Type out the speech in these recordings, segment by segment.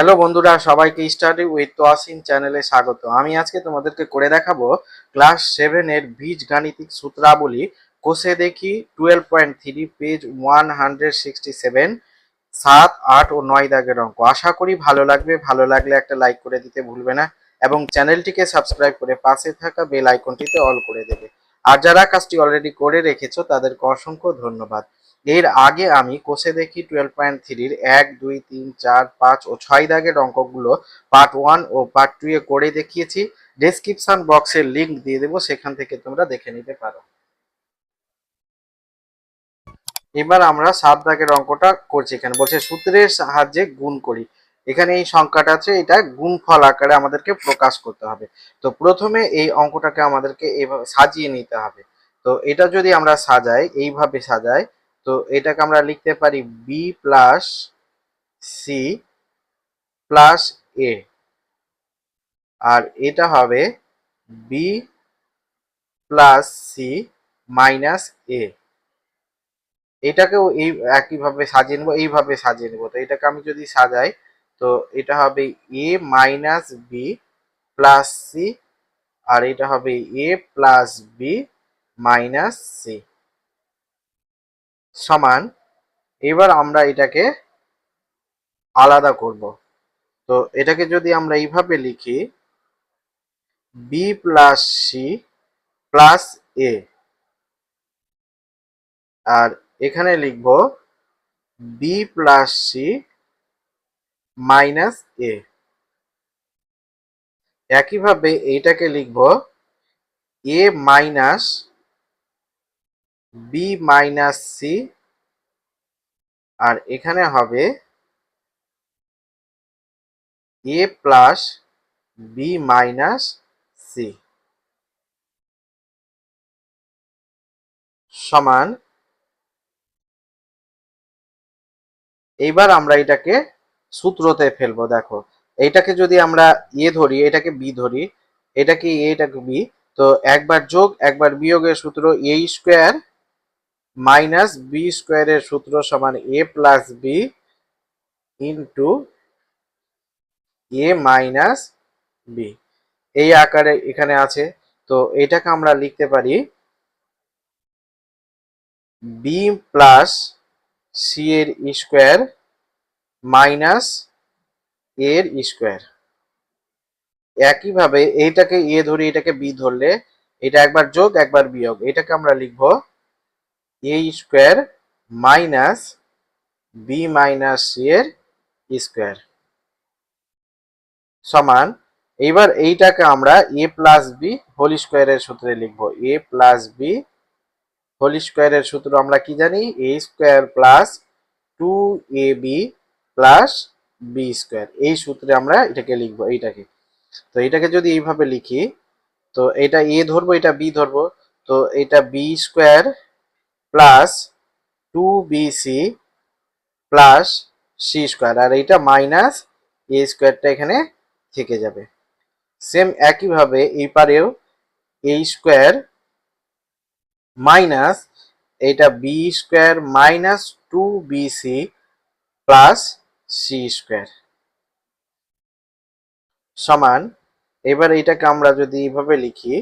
Hello বন্ধুরা, সবাইকে study with Toyasin চ্যানেলে স্বাগত। আমি আজকে তোমাদেরকে করে দেখাবো ক্লাস সেভেনের বীজ গাণিতিক সূত্রাবলী। কোষে দেখি twelve point three page one hundred sixty seven সাত, আট ও নয় দাগের অঙ্ক। আশা করি ভালো লাগবে। ভালো লাগলে একটা লাইক করে দিতে ভুলবে না এবং চ্যানেলটিকে সাবস্ক্রাইব করে পাশে থাকা বেল আইকনটিতে অল করে দেবে। আর যারা কাজটি অলরেডি করে রেখেছো, তাদেরকে অসংখ্য ধন্যবাদ। এর আগে আমি কোষে দেখি টুয়েলভ পয়েন্ট থ্রির এক, দুই, তিন, চার, পাঁচ ও ছয় দাগের অঙ্কগুলো পার্ট ওয়ান ও পার্ট টু এ করে দেখিয়েছি। ডেসক্রিপশন বক্সের লিঙ্ক দিয়ে দেবো, সেখান থেকে তোমরা দেখে নিতে পারো। এবার আমরা সাত দাগের অঙ্কটা করছি এখানে। বলছে, সূত্রের সাহায্যে গুণ করি। এখানে এই সংখ্যাটা আছে, এটা গুণফল আকারে আমাদেরকে প্রকাশ করতে হবে। তো প্রথমে এই অঙ্কটাকে আমাদেরকে এভাবে সাজিয়ে নিতে হবে। তো এটা যদি আমরা সাজাই, এইভাবে সাজাই তো এটাকে আমরা লিখতে পারি B plus C plus A আর এটা হবে B plus C minus A এটাকেও এই একইভাবে সাজিয়ে নেব, এইভাবে সাজিয়ে নেব। তো এটাকে আমি যদি সাজাই, তো এটা হবে A minus B plus C আর এটা হবে A plus B minus C সমান, এবার আমরা এটাকে আলাদা করব। তো এটাকে যদি আমরা এইভাবে লিখি B plus C plus A আর এখানে লিখব B plus C minus A একইভাবে এইটাকে লিখব A minus B minus C আর এখানে হবে A plus B minus C সমান এইবার আমরা এটাকে সূত্রতে ফেলব, দেখো। এইটাকে যদি আমরা এ ধরি, এটাকে বি ধরি, এটাকে এটাকে বি তো একবার যোগ, একবার বিয়োগের সূত্র এ স্কোয়ার মাইনাস বি স্কোয়ারের সূত্র সমান A plus B into A minus B এই আকারে এখানে আছে। তো এটাকে আমরা লিখতে পারি বি প্লাস সি এর স্কোয়ার মাইনাস এর স্কোয়ার একইভাবে এইটাকে, এ ধরি এটাকে বি ধরলে, এটা একবার যোগ, একবার বিয়োগ, এটাকে আমরা লিখব A square minus B minus C এর স্কোয়ার সমান, এইবার এইটাকে আমরা এ প্লাস বি হোল স্কোয়ারের সূত্রে লিখব। এ প্লাস বি হোল স্কোয়ারের সূত্র আমরা কি জানি? A square plus two A B plus B square এই সূত্রে আমরা এটাকে লিখব, এইটাকে। তো এটাকে যদি এইভাবে লিখি, তো এটা এ ধরবো, এটা বি ধরবো। তো এটা B square plus two BC plus C square আর এইটা মাইনাস এ স্কোয়ারটা এখানে থেকে যাবে। সেম একইভাবে এই পারেও এ স্কোয়ার মাইনাস এইটা B square minus two BC plus C square সমান, এবার এইটাকে আমরা যদি এইভাবে লিখি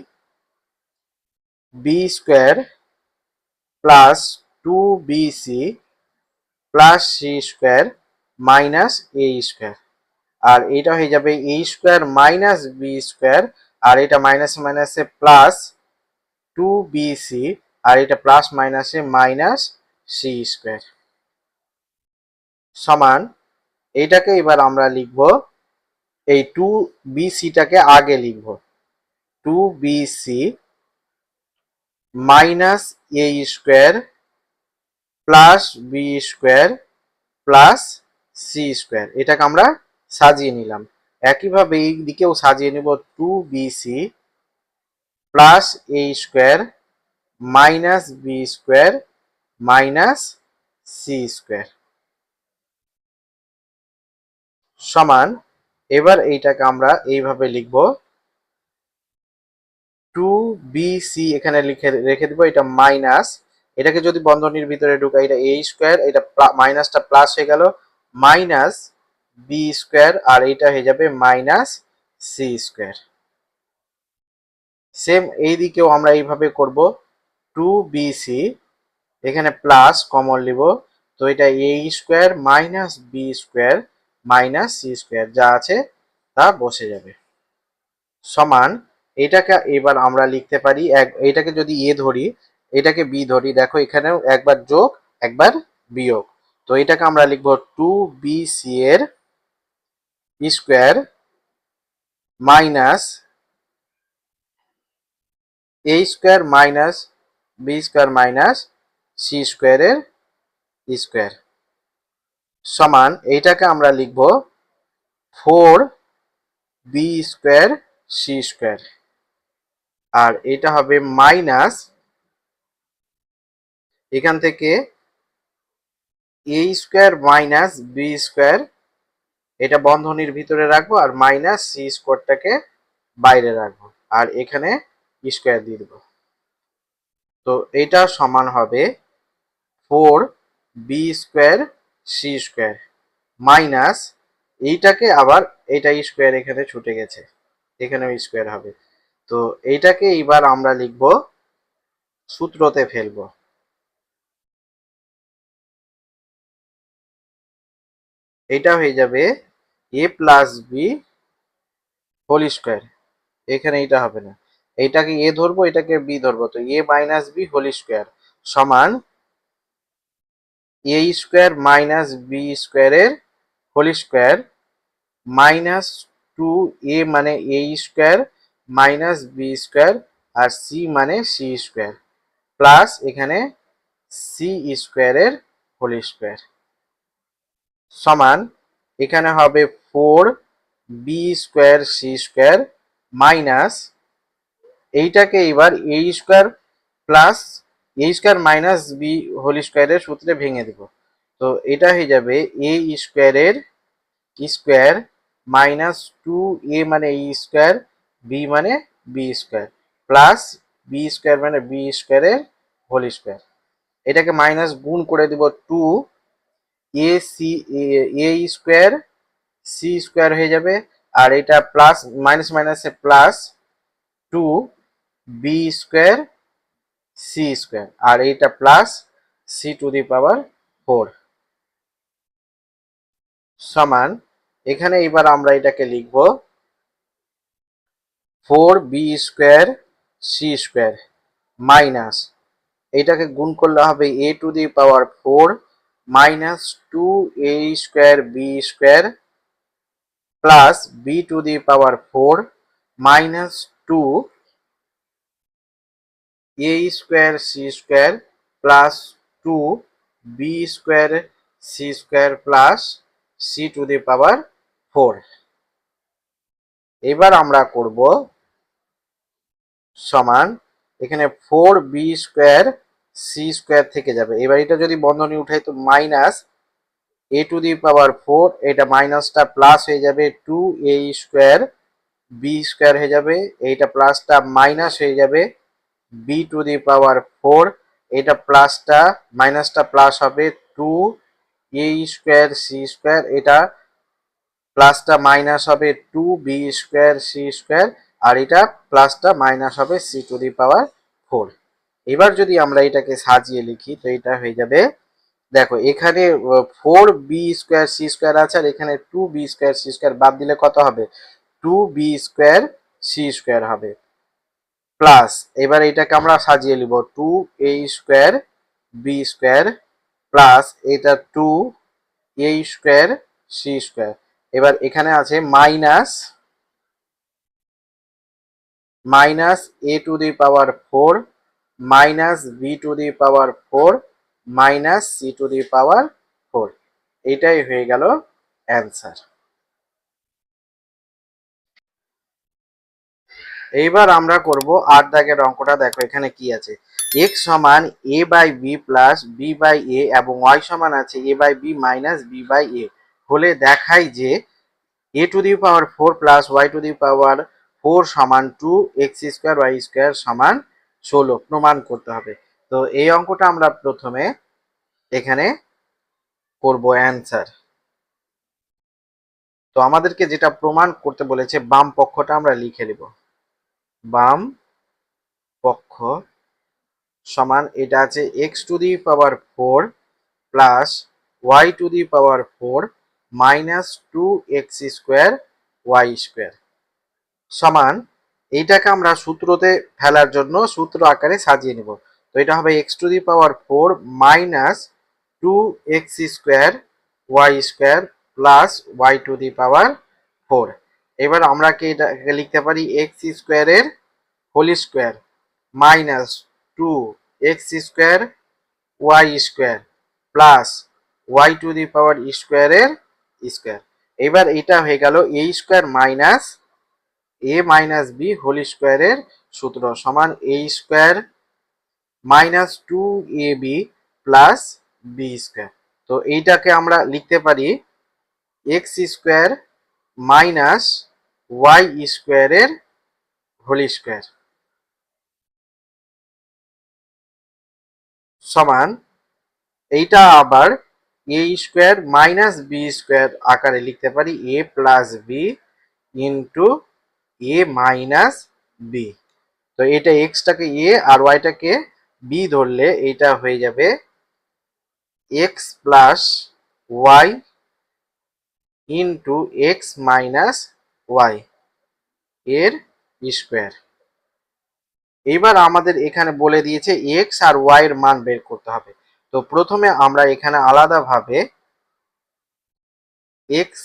B square plus two BC plus C square minus A square আর এটা হয়ে যাবে A square minus B square আর এটা মাইনাস মাইনাসে প্লাস টু বিসি আর এটা প্লাস মাইনাসে মাইনাস সি স্কোয়ার সমান এইটাকে এবার আমরা লিখব, এই টু বিসিটাকে আগে লিখব। Two BC minus A square plus B square plus C square. এটাকে আমরা সাজিয়ে নিলাম। একইভাবে এই দিকেও সাজিয়ে নেব two BC plus A square minus B square minus C square. সমান, এবার এইটাকে আমরা এইভাবে লিখব টু বি সি এখানে লিখে, রেখে দেবো, এটা মাইনাস এটাকে যদি বন্ধনীর ভিতরে ঢুকাই, এটা এ স্কোয়ার এটা মাইনাসটা প্লাস হয়ে গেল মাইনাস বি স্কোয়ার আর এইটা হয়ে যাবে মাইনাস সি স্কোয়ার সেম এই দিকেও আমরা এইভাবে করব টু বি সি এখানে প্লাস কমন নিব তো এটা A square minus B square minus C square যা আছে তা বসে যাবে। সমান এটাকে এবার আমরা লিখতে পারি, এক, এটাকে যদি এ ধরি, এটাকে বি ধরি, দেখো এখানেও একবার যোগ, একবার বিয়োগ। তো এটাকে আমরা লিখব টু বি সি এর square minus A square minus B square minus C স্কোয়ারের স্কোয়ার সমান এইটাকে আমরা লিখব four B square C square. আর এটা হবে মাইনাস এখান থেকে A square minus B square এটা বন্ধনীর ভিতরে রাখব আর মাইনাস সি স্কোয়ারটাকে বাইরে রাখব আর এখানে স্কোয়ার দিয়ে দেবো। তো এটা সমান হবে four B square C square minus এইটাকে আবার এইটা স্কোয়ার এখানে ছুটে গেছে, এখানেও স্কোয়ার হবে। তো এইটাকে এবার আমরা লিখব সূত্রতে ফেলব। এটা হয়ে যাবে A plus B whole square এখানে এটা হবে না। এইটাকে এ ধরবো, এটাকে বি ধরবো। তো A minus B whole square সমান এ স্কোয়ার মাইনাস বি স্কোয়ারের whole square minus two A মানে A square minus B square R C মানে সি স্কোয়ার। প্লাস এখানে সি স্কোয়ারের হোল স্কোয়ার। সমান এখানে হবে four B square C square minus এইটাকে এবার A square plus A square minus B whole স্কোয়ারের সূত্রে ভেঙে দেব। তো এটা হয়ে যাবে এ স্কোয়ারের স্কোয়ার মাইনাস টু এ মানে এ স্কোয়ার বি মানে B square plus B square মানে বি স্কোয়ারের হোল স্কোয়ার এটাকে মাইনাস গুণ করে দিব two A C A square C square হয়ে যাবে। আর এটা প্লাস মাইনাস মাইনাসে plus two B square C square আর এইটা plus C to the power four সমান, এখানে এবার আমরা এটাকে লিখব four B square C square minus, এটাকে গুণ করলে হবে A to the power four minus two A square B square plus B to the power four minus two A square C square plus two B square C square plus C to the power four. এবার আমরা করব সমান এখানে four B square C square থেকে যাবে। এবার এটা যদি বন্ধনী উঠাই তো minus A to the power four এটা মাইনাসটা প্লাস হয়ে যাবে two A square B square হয়ে যাবে। এইটা প্লাসটা মাইনাস হয়ে যাবে B to the power four এটা প্লাসটা মাইনাসটা প্লাস হবে two A square C square এটা প্লাসটা মাইনাস হবে two B square C square আর এটা প্লাসটা মাইনাস হবে C to the power four এবার যদি আমরা এটাকে সাজিয়ে লিখি, তো এটা হয়ে যাবে, দেখো, এখানে four B square C square আছে, আর এখানে two B square C square বাদ দিলে কত হবে? Two B square C square হবে। প্লাস এবার এটাকে আমরা সাজিয়ে নিব two A square B square plus এটা two A square C square এবার এখানে আছে minus minus A to the power four, minus B to the power four, minus C to the power four. এটাই হয়ে গেল অ্যান্সার। এইবার আমরা করব আট দাগের অঙ্কটা। দেখো এখানে কি আছে? এক্স সমান A by B plus B by A এবং ওয়াই সমান আছে A by B minus B by A হলে দেখাই যে A to the power four plus Y to the power four সমান two X square Y square সমান ষোলো প্রমাণ করতে হবে। তো এই অঙ্কটা আমরা প্রথমে এখানে করব অ্যান্সার। তো আমাদেরকে যেটা প্রমাণ করতে বলেছে, বাম পক্ষটা আমরা লিখে নেব। বাম পক্ষ সমান, এটা আছে X to the power four plus Y to the power four minus two X square Y square. সমান এইটাকে আমরা সূত্রতে ফেলার জন্য সূত্র আকারে সাজিয়ে নেব। তো এটা হবে X to the power four minus two X square Y square plus Y to the power four এবার আমরা কি এটাকে লিখতে পারি? এক্স স্কোয়ারের whole square minus two X square Y square plus Y to the power স্কোয়ারের square এবার এটা হয়ে গেল A square minus A minus B whole স্কোয়ারের সূত্র সমান A square minus two A B plus B square তো এইটাকে আমরা লিখতে পারি এক্স স্কোয়ার মাইনাস ওয়াই স্কোয়ারের হোল স্কোয়ার সমান এইটা আবার A square minus B square আকারে লিখতে পারি A plus B into A minus B তো এটা এক্সটাকে এ আর ওয়াইটাকে বি ধরলে এটা হয়ে যাবে X plus Y into X minus Y এর স্কোয়ার এবার আমাদের এখানে বলে দিয়েছে এক্স আর ওয়াই এর মান বের করতে হবে। তো প্রথমে আমরা এখানে আলাদাভাবে এক্স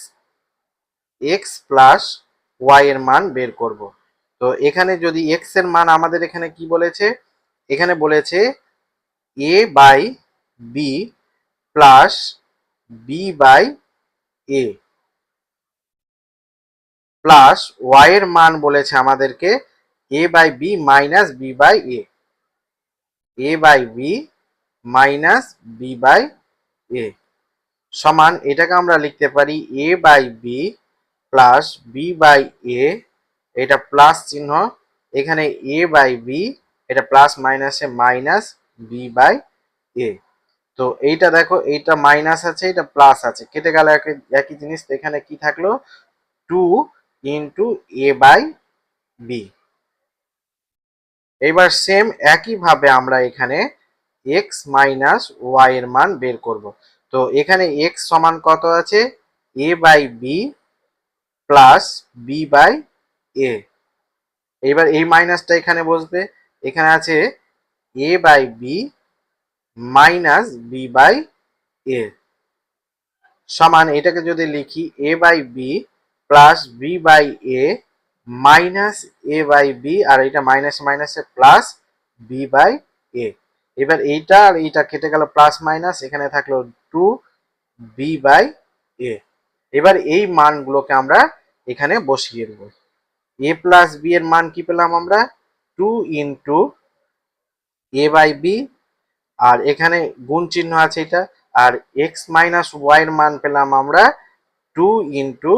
এক্স প্লাস ওয়াই এর মান বের করব। তো এখানে যদি এক্সের মান আমাদের এখানে কি বলেছে? এখানে বলেছে A by B plus B by A plus Y এর মান বলেছে আমাদেরকে A by B minus B by A A by B minus B by A সমান এটাকে আমরা লিখতে পারি A by B plus B by A এটা প্লাস চিহ্ন। এখানে এ বাই বি এটা প্লাস মাইনাসে মাইনাস বি বাই এ তো এইটা দেখো, এইটা মাইনাস আছে, এটা প্লাস আছে। কেটে গেল একই জিনিস, তো এখানে কি থাকল? Two into A by B এবার সেম একইভাবে আমরা এখানে এক্স মাইনাস ওয়াই এর মান বের করব। তো এখানে এক্স সমান কত আছে? A by B plus B by A এবার এই মাইনাসটা এখানে বসবে। এখানে আছে A by B minus B by A সমান এটাকে যদি লিখি A by B plus B by A minus A by B আর এটা মাইনাস মাইনাসে প্লাস বি বাই এ এবার এইটা আর এইটা কেটে গেল প্লাস মাইনাস এখানে থাকল টু বি বাই এ এবার এই মানগুলোকে আমরা এখানে বসিয়ে দেবো। এ প্লাস বি এর মান কি পেলাম আমরা? Two into A by B আর এখানে গুণ চিহ্ন আছে এটা। আর এক্স মাইনাস ওয়াই এর মান পেলাম আমরা two into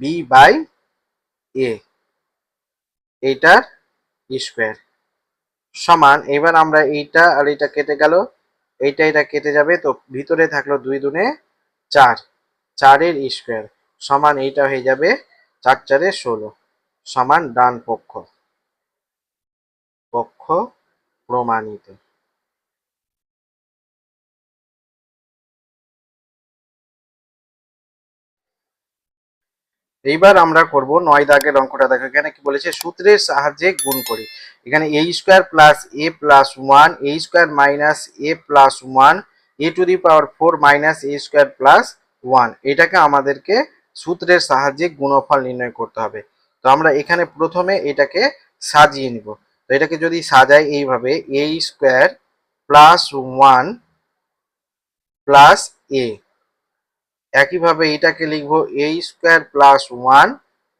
B by A এইটার স্কোয়ার সমান, এবার আমরা এইটা আর এইটা কেটে গেল। এইটা এটা কেটে যাবে, তো ভিতরে থাকল দুই দুনে চার। চারের স্কোয়ার সমান এইটা হয়ে যাবে চার চারে ষোলো। সমান ডান পক্ষ। পক্ষ প্রমাণিত। এইবার আমরা করব নয় দাগের অঙ্কটা। দেখো এখানে কি বলেছে, সূত্রের সাহায্যে গুণ করি। এখানে A square plus A plus one A square minus A plus one A to the power four minus A square plus one এটাকে আমাদেরকে সূত্রের সাহায্যে গুণফল নির্ণয় করতে হবে। তো আমরা এখানে প্রথমে এটাকে সাজিয়ে নিব। তো এটাকে যদি সাজাই এইভাবে A square plus one plus A একইভাবে এটাকে লিখব A square plus one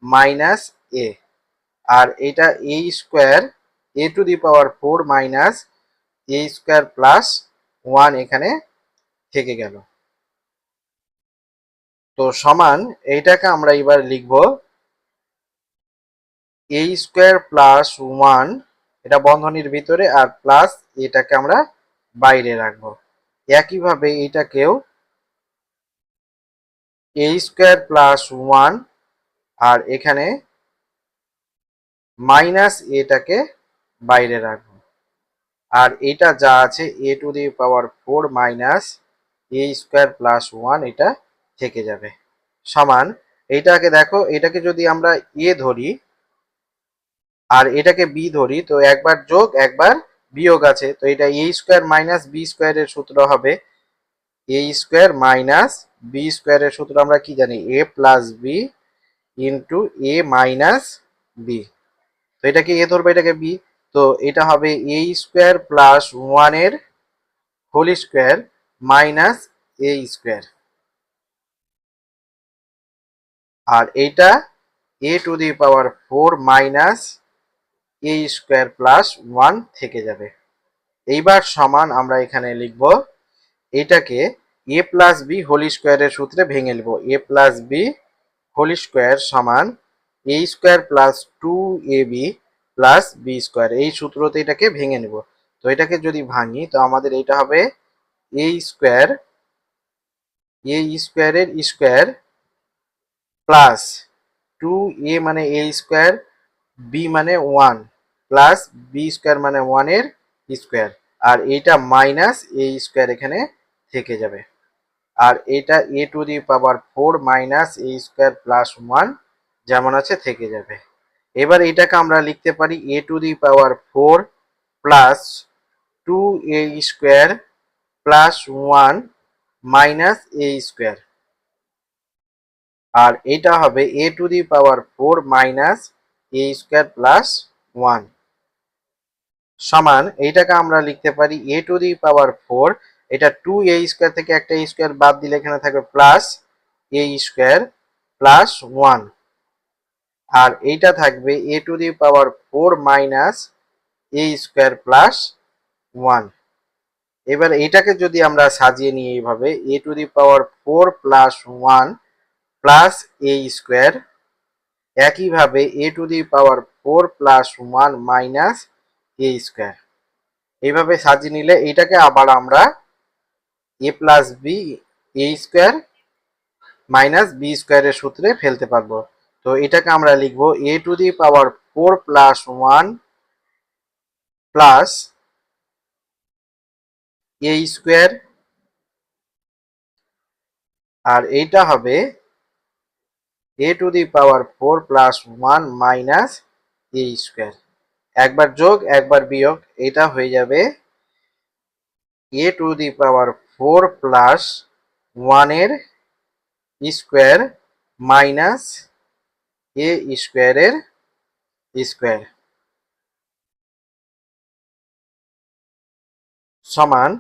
minus A আর এটা A square A to the power four minus A square plus one এখানে থেকে গেল। তো সমান এইটাকে আমরা এবার লিখব এ স্কোয়ার প্লাস ওয়ান এটা বন্ধনীর ভিতরে, আর প্লাস এটাকে আমরা বাইরে রাখব। একইভাবে এটাকেও এ স্কোয়ার প্লাস ওয়ান আর এখানে মাইনাস এটাকে বাইরে রাখব। আর এটা যা আছে A to the power four minus A square plus one এটা থেকে যাবে। সমান এইটাকে দেখো, এটাকে যদি আমরা এ ধরি, আর এটাকে বি ধরি, তো একবার যোগ, একবার বিয়োগ আছে, তো এটা এ স্কোয়ার মাইনাস বি স্কোয়ারের সূত্র হবে। এ স্কোয়ার মাইনাস বি স্কোয়ারের সূত্র আমরা কি জানি? A plus B into A minus B. তো এটাকে এ ধরবে, এটাকে বি। তো এটা হবে এ স্কোয়ার প্লাস ওয়ানের whole square minus A square. আর এইটা A to the power four minus A square plus one থেকে যাবে। এইবার সমান আমরা এখানে লিখব, এটাকে এ প্লাস বি হোল স্কোয়ারের সূত্রে ভেঙে নেব। A plus B whole square সমান A square plus two A B plus B square এই সূত্রতে এটাকে ভেঙে নেব। তো এটাকে যদি ভাঙি, তো আমাদের এটা হবে এ স্কোয়ার এ স্কোয়ারের স্কোয়ার প্লাস টু এ মানে এ স্কোয়ার বি মানে ওয়ান প্লাস বি স্কোয়ার মানে ওয়ানের স্কোয়ার আর এইটা মাইনাস এ স্কোয়ার এখানে থেকে যাবে। আর এটা A to the power four minus A square plus one যেমন আছে থেকে যাবে। এবার এটাকে আমরা লিখতে পারি A to the power four plus two A square plus one minus A square আর এটা হবে A to the power four minus A square plus one সমান, এইটাকে আমরা লিখতে পারি A to the power four এটা টু এ স্কোয়ার থেকে একটা স্কোয়ার বাদ দিলে এখানে থাকবে plus A square plus one আর এইটা থাকবে A to the power four minus A square plus one এবার এটাকে যদি আমরা সাজিয়ে নিই এইভাবে A to the power four plus one plus A square একইভাবে A to the power four plus one minus A square এইভাবে সাজিয়ে নিলে এটাকে আবার আমরা A plus B A square minus B স্কোয়ারের সূত্রে ফেলতে পারব। তো এটাকে আমরা লিখব A to the power four plus one plus A square আর এইটা হবে A to the power four plus one minus A square একবার যোগ, একবার বিয়োগ, এটা হয়ে যাবে A to the power four plus ওয়ানের স্কোয়ার মাইনাস এ স্কোয়ারের স্কোয়ার সমান,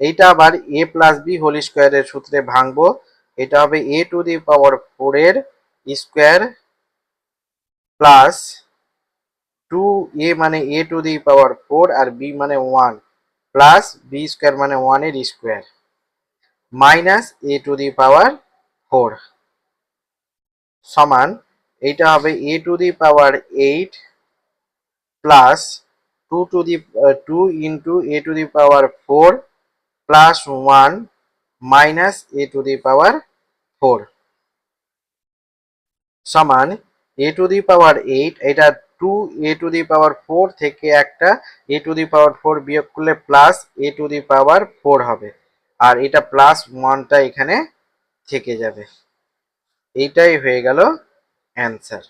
এইটা আবার এ প্লাস বি হোল স্কোয়ারের সূত্রে ভাঙবো, এটা হবে A to the power four এর স্কোয়ার প্লাস টু এ মানে A to the power four R B মানে ওয়ান প্লাস বি স্কোয়ার মানে ওয়ানের square minus A to the power four সমান এইটা হবে A to the power eight plus two to the two into A to the power four plus one minus A to the power four সমান A to the power eight এটা two A to the power four থেকে একটা A to the power four বিয়োগ করলে plus A to the power four হবে। আর এটা plus ওয়ানটা এখানে থেকে যাবে। এইটাই হয়ে গেল অ্যান্সার